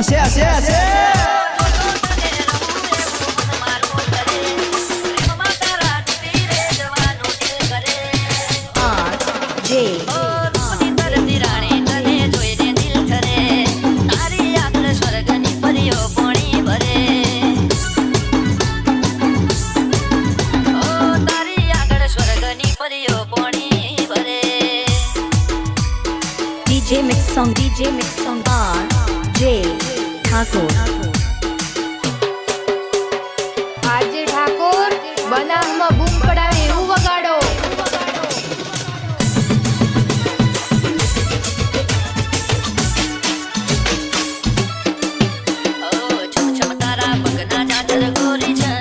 હશે હશે હશે DJ Mix Song DJ Mix Song R J Thakor. આજે ઠાકોર બનાવમાં બૂમ પડાવે એવું વગાડો. ઓ છમ છમ તારા પગના ચાચર ગોરી છે.